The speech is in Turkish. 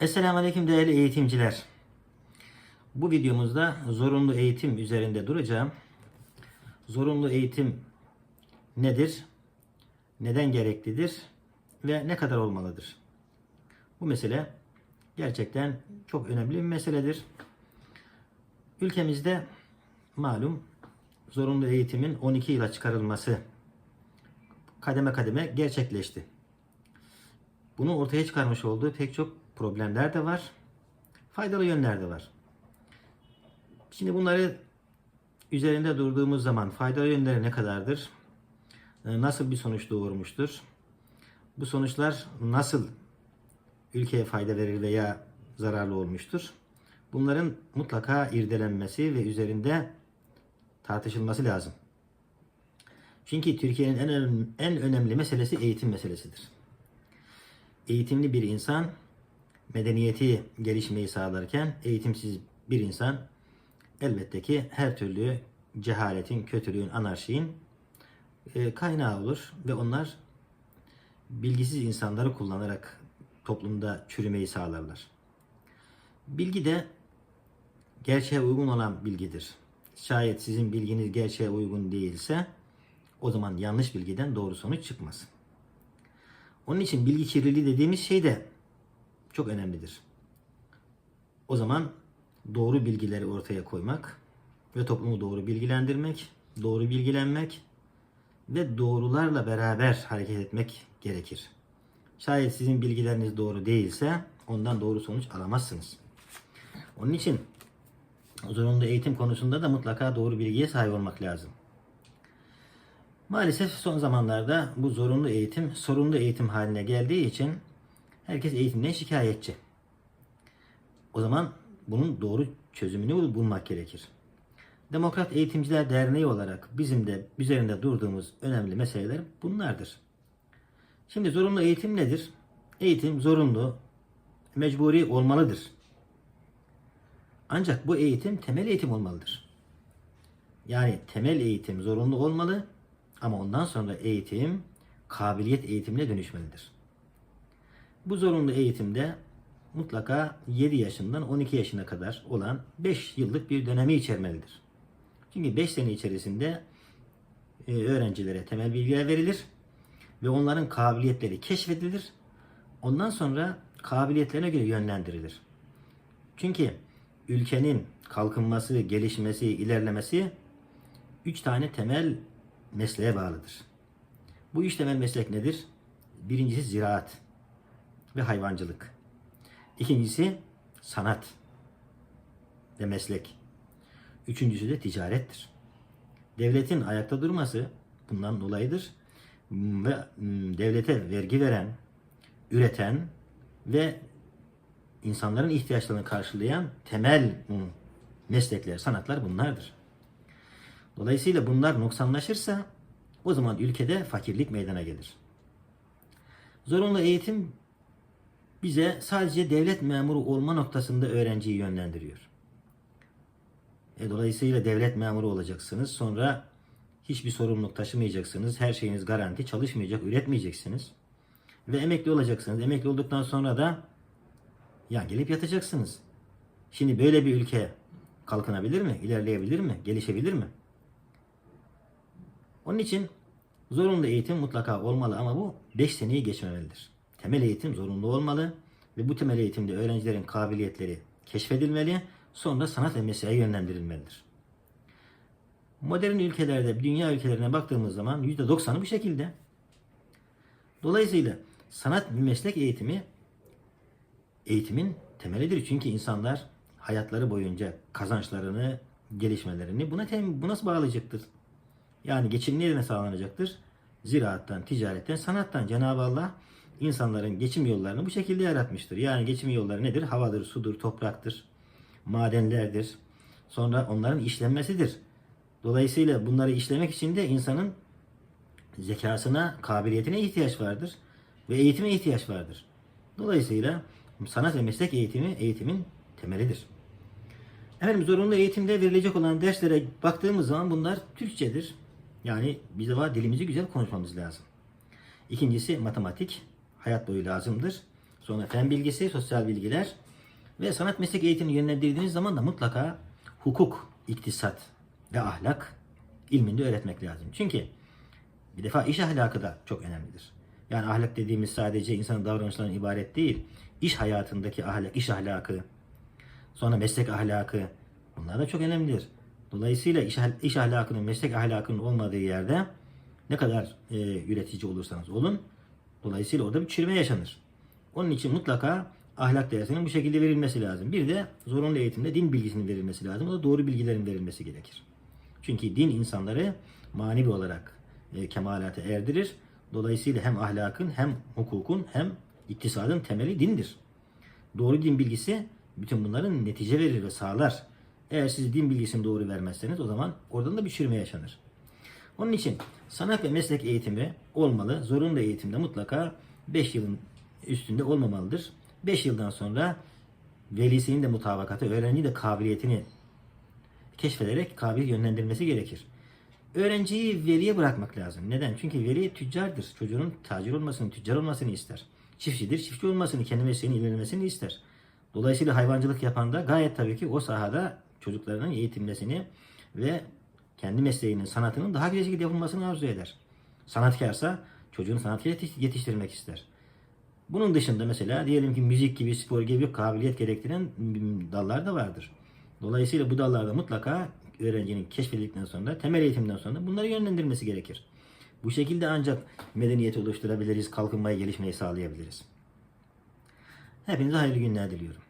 Esselamu Aleyküm değerli eğitimciler. Bu videomuzda zorunlu eğitim üzerinde duracağım. Zorunlu eğitim nedir? Neden gereklidir? Ve ne kadar olmalıdır? Bu mesele gerçekten çok önemli bir meseledir. Ülkemizde malum zorunlu eğitimin 12 yıla çıkarılması kademe kademe gerçekleşti. Bunu ortaya çıkarmış olduğu pek çok problemler de var. Faydalı yönler de var. Şimdi bunları üzerinde durduğumuz zaman faydalı yönleri ne kadardır? Ee, Nasıl bir sonuç doğurmuştur? Bu sonuçlar nasıl ülkeye fayda verir veya zararlı olmuştur? Bunların mutlaka irdelenmesi ve üzerinde tartışılması lazım. Çünkü Türkiye'nin en önemli, en önemli meselesi eğitim meselesidir. Eğitimli bir insan medeniyeti gelişmeyi sağlarken eğitimsiz bir insan elbette ki her türlü cehaletin, kötülüğün, anarşiyin e, kaynağı olur ve onlar bilgisiz insanları kullanarak toplumda çürümeyi sağlarlar. Bilgi de gerçeğe uygun olan bilgidir. Şayet sizin bilginiz gerçeğe uygun değilse o zaman yanlış bilgiden doğru sonuç çıkmaz. Onun için bilgi kirliliği dediğimiz şey de çok önemlidir. O zaman doğru bilgileri ortaya koymak ve toplumu doğru bilgilendirmek, doğru bilgilenmek ve doğrularla beraber hareket etmek gerekir. Şayet sizin bilgileriniz doğru değilse ondan doğru sonuç alamazsınız. Onun için zorunlu eğitim konusunda da mutlaka doğru bilgiye sahip olmak lazım. Maalesef son zamanlarda bu zorunlu eğitim sorunlu eğitim haline geldiği için herkes eğitimden şikayetçi. O zaman bunun doğru çözümünü bulmak gerekir. Demokrat Eğitimciler Derneği olarak bizim de üzerinde durduğumuz önemli meseleler bunlardır. Şimdi zorunlu eğitim nedir? Eğitim zorunlu, mecburi olmalıdır. Ancak bu eğitim temel eğitim olmalıdır. Yani temel eğitim zorunlu olmalı ama ondan sonra eğitim kabiliyet eğitimine dönüşmelidir. Bu zorunlu eğitimde mutlaka 7 yaşından 12 yaşına kadar olan 5 yıllık bir dönemi içermelidir. Çünkü 5 sene içerisinde e, öğrencilere temel bilgiler verilir ve onların kabiliyetleri keşfedilir. Ondan sonra kabiliyetlerine göre yönlendirilir. Çünkü ülkenin kalkınması, gelişmesi, ilerlemesi 3 tane temel mesleğe bağlıdır. Bu üç temel meslek nedir? Birincisi ziraat ve hayvancılık. İkincisi sanat ve meslek. Üçüncüsü de ticarettir. Devletin ayakta durması bundan dolayıdır. Ve mm, devlete vergi veren, üreten ve insanların ihtiyaçlarını karşılayan temel mm, meslekler, sanatlar bunlardır. Dolayısıyla bunlar noksanlaşırsa o zaman ülkede fakirlik meydana gelir. Zorunlu eğitim bize sadece devlet memuru olma noktasında öğrenciyi yönlendiriyor. E, dolayısıyla devlet memuru olacaksınız. Sonra hiçbir sorumluluk taşımayacaksınız. Her şeyiniz garanti. Çalışmayacak, üretmeyeceksiniz. Ve emekli olacaksınız. Emekli olduktan sonra da yan gelip yatacaksınız. Şimdi böyle bir ülke kalkınabilir mi? İlerleyebilir mi? Gelişebilir mi? Onun için zorunlu eğitim mutlaka olmalı ama bu 5 seneyi geçmemelidir. Temel eğitim zorunlu olmalı ve bu temel eğitimde öğrencilerin kabiliyetleri keşfedilmeli, sonra sanat ve mesleğe yönlendirilmelidir. Modern ülkelerde, dünya ülkelerine baktığımız zaman %90'ı bu şekilde. Dolayısıyla sanat ve meslek eğitimi eğitimin temelidir. Çünkü insanlar hayatları boyunca kazançlarını, gelişmelerini buna tem, bu nasıl bağlayacaktır? Yani geçim nereden sağlanacaktır? Ziraattan, ticaretten, sanattan. Cenab-ı Allah insanların geçim yollarını bu şekilde yaratmıştır. Yani geçim yolları nedir? Havadır, sudur, topraktır, madenlerdir. Sonra onların işlenmesidir. Dolayısıyla bunları işlemek için de insanın zekasına, kabiliyetine ihtiyaç vardır ve eğitime ihtiyaç vardır. Dolayısıyla sanat ve meslek eğitimi eğitimin temelidir. Efendim zorunlu eğitimde verilecek olan derslere baktığımız zaman bunlar Türkçedir. Yani bir defa dilimizi güzel konuşmamız lazım. İkincisi matematik hayat boyu lazımdır. Sonra fen bilgisi, sosyal bilgiler ve sanat meslek eğitimini yönlendirdiğiniz zaman da mutlaka hukuk, iktisat ve ahlak ilminde öğretmek lazım. Çünkü bir defa iş ahlakı da çok önemlidir. Yani ahlak dediğimiz sadece insanın davranışlarından ibaret değil. İş hayatındaki ahlak, iş ahlakı, sonra meslek ahlakı bunlar da çok önemlidir. Dolayısıyla iş, iş ahlakının, meslek ahlakının olmadığı yerde ne kadar e, üretici olursanız olun dolayısıyla orada bir çürüme yaşanır. Onun için mutlaka ahlak dersinin bu şekilde verilmesi lazım. Bir de zorunlu eğitimde din bilgisinin verilmesi lazım. O da doğru bilgilerin verilmesi gerekir. Çünkü din insanları manevi olarak e, kemalate erdirir. Dolayısıyla hem ahlakın hem hukukun hem iktisadın temeli dindir. Doğru din bilgisi bütün bunların netice verir ve sağlar. Eğer siz din bilgisini doğru vermezseniz o zaman oradan da bir çürüme yaşanır. Onun için sanat ve meslek eğitimi olmalı. Zorunlu eğitimde mutlaka 5 yılın üstünde olmamalıdır. 5 yıldan sonra velisinin de mutabakatı, öğrencinin de kabiliyetini keşfederek kabil yönlendirmesi gerekir. Öğrenciyi veliye bırakmak lazım. Neden? Çünkü veli tüccardır. Çocuğunun tacir olmasını, tüccar olmasını ister. Çiftçidir, çiftçi olmasını, kendi mesleğini ilerlemesini ister. Dolayısıyla hayvancılık yapan da gayet tabii ki o sahada çocuklarının eğitimlesini ve kendi mesleğinin, sanatının daha güzel şekilde yapılmasını arzu eder. Sanatkarsa çocuğunu sanatkar yetiş- yetiştirmek ister. Bunun dışında mesela diyelim ki müzik gibi, spor gibi kabiliyet gerektiren dallar da vardır. Dolayısıyla bu dallarda mutlaka öğrencinin keşfedildikten sonra, temel eğitimden sonra bunları yönlendirmesi gerekir. Bu şekilde ancak medeniyeti oluşturabiliriz, kalkınmayı, gelişmeyi sağlayabiliriz. Hepinize hayırlı günler diliyorum.